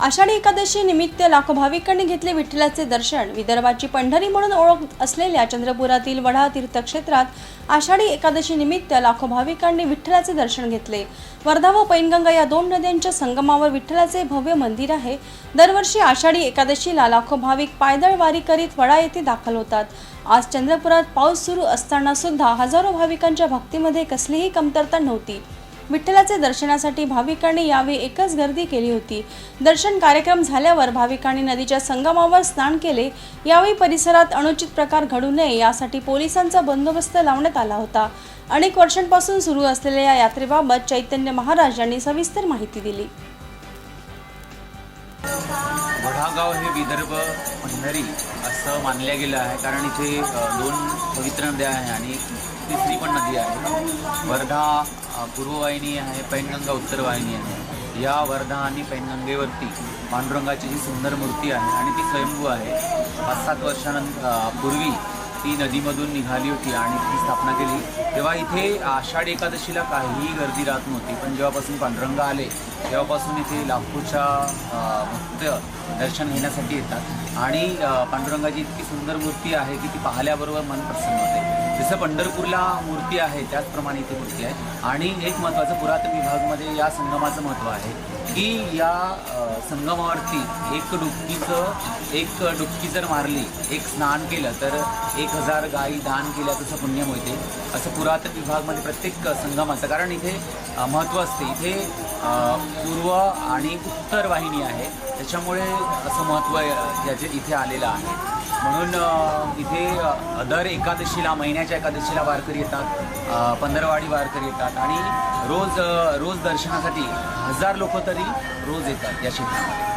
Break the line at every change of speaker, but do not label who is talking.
आषाढी एकादशी निमित्त लाखो भाविकांनी घेतले विठ्ठलाचे दर्शन. विदर्भाची पंढरी म्हणून ओळख असलेल्या चंद्रपुरातील वढा तीर्थक्षेत्रात आषाढी एकादशी निमित्त लाखो भाविकांनी विठ्ठलाचे दर्शन घेतले. वर्धा व पैनगंगा या दोन नद्यांच्या संगमावर विठ्ठलाचे भव्य मंदिर आहे. दरवर्षी आषाढी एकादशीला लाखो भाविक पायदळ वारी करीत वडा येथे दाखल होतात. आज चंद्रपुरात पाऊस सुरू असताना सुद्धा हजारो भाविकांच्या भक्तीमध्ये कसलीही कमतरता नव्हती. विठ्ठलाचे दर्शनासाठी भाविकांनी यावेळी एकच गर्दी केली होती. दर्शन कार्यक्रम झाल्यावर भाविकांनी नदीच्या संगमावर स्नान केले. यावेळी परिसरात अनुचित प्रकार घडू नये यासाठी पोलिसांचा बंदोबस्त लावण्यात आला होता. अनेक वर्षांपासून सुरू असलेल्या या यात्रेबाबत चैतन्य महाराज यांनी सविस्तर माहिती दिली.
वढागाव हे विदर्भ पंढरी असं मानल्या गेलं आहे. कारण इथे दोन पवित्र नद्या आहे आणि तिसरी पण नदी आहे. वर्धा अ, पूर्ववाहिनी आहे पैनगंगा उत्तरवाहिनी आहे. या वर्धा आणि पैनगंगेवरती पांडुरंगाची ही सुंदर मूर्ती आहे आणि ती स्वयंभू आहे पाच सात वर्षानंतर पूर्वी ती नदीमधून निघाली होती आणि ती स्थापना केली. तेव्हा इथे आषाढ एकादशीला काहीही गर्दी राहत नव्हती पण जेव्हापासून पांडुरंग आले तेव्हापासून इथे लाखोच्या भक्त दर्शन घेण्यासाठी येतात. आणि पांडुरंगाची इतकी सुंदर मूर्ती आहे की ती पाहिल्याबरोबर मन प्रसन्न होते. जसं पंढरपूरला मूर्ती आहे त्याचप्रमाणे इथे मूर्ती आहे. आणि एक महत्त्वाचं पुरातन विभागमध्ये या संगमाचं महत्त्व आहे की या संगमावरती एक डुबकीचं एक डुबकी जर मारली एक स्नान केलं तर एक हजार गायी दान केल्या तसं पुण्य मिळते. असं पुरातन विभागमध्ये प्रत्येक संगमाचं. कारण इथे महत्त्व असते. इथे पूर्व आणि उत्तर वाहिनी आहे. त्याच्यामुळे असं महत्त्व याचे इथे आलेलं आहे. म्हणून इथे दर एकादशीला महिन्याच्या एकादशीला वारकरी येतात. पंधरवाडी वारकरी येतात. आणि रोज रोज दर्शनासाठी हजार लोक तरी रोज येतात या क्षेत्रामध्ये